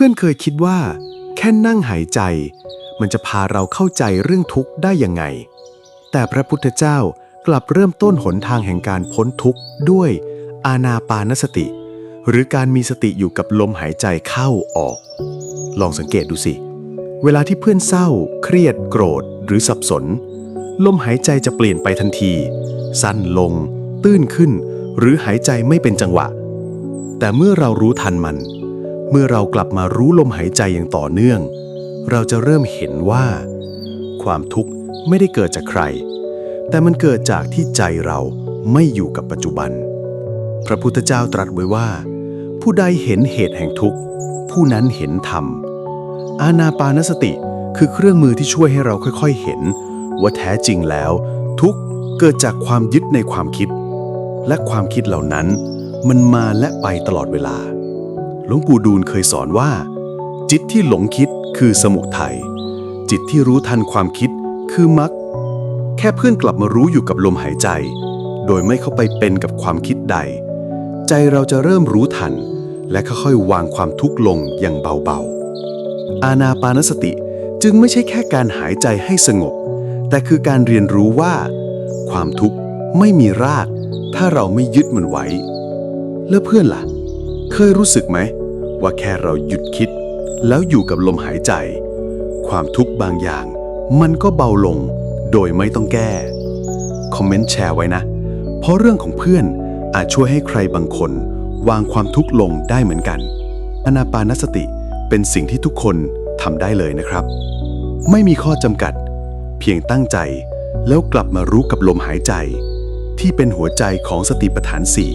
พื่อนเคยคิดว่า แค่นั่งหายใจ มันจะพาเราเข้าใจเรื่องทุกข์ได้ยังไง แต่พระพุทธเจ้ากลับเริ่มต้นหนทางแห่งการพ้นทุกข์ด้วย อานาปานสติ หรือการมีสติอยู่กับลมหายใจเข้าออก ลองสังเกตดูสิ เวลาที่เพื่อนเศร้า เครียด โกรธ หรือสับสน ลมหายใจจะเปลี่ยนไปทันที สั้นลง ตื้นขึ้น หรือหายใจไม่เป็นจังหวะ แต่เมื่อเรารู้ทันมัน เมื่อเรากลับมารู้ลมหายใจอย่างต่อเนื่อง เราจะเริ่มเห็นว่า ความทุกข์ไม่ได้เกิดจากใคร แต่มันเกิดจากที่ใจเราไม่อยู่กับปัจจุบัน พระพุทธเจ้าตรัสไว้ว่า ผู้ใดเห็นเหตุแห่งทุกข์ ผู้นั้นเห็นธรรม อาณาปานสติคือเครื่องมือที่ช่วยให้เราค่อยๆเห็น ว่าแท้จริงแล้ว ทุกข์เกิดจากความยึดในความคิด และความคิดเหล่านั้น มันมาและไปตลอดเวลา หลวงปู่ดูลเคยสอนว่า จิตที่หลงคิดคือสมุทัยจิตที่รู้ทันความคิดคือมรรคแค่เพื่อนกลับมารู้อยู่กับลมหายใจ โดยไม่เข้าไปเป็นกับความคิดใด ใจเราจะเริ่มรู้ทัน และค่อยๆวางความทุกข์ลงอย่างเบาๆ อาณาปานสติจึงไม่ใช่แค่การหายใจให้สงบ แต่คือการเรียนรู้ว่า ความทุกข์ไม่มีราก ถ้าเราไม่ยึดมันไว้ แล้วเพื่อนล่ะ เคยรู้สึกไหม ว่าแค่เราหยุดคิด แล้วอยู่กับลมหายใจ ความทุกข์บางอย่าง มันก็เบาลง โดยไม่ต้องแก้ คอมเมนต์แชร์ไว้นะ เพราะเรื่องของเพื่อนอาจช่วยให้ใครบางคน วางความทุกข์ลงได้เหมือนกันอนาปานสติเป็นสิ่งที่ทุกคนทำได้เลยนะครับ ไม่มีข้อจำกัด เพียงตั้งใจแล้วกลับมารู้กับลมหายใจ ที่เป็นหัวใจของสติปัฏฐานสี่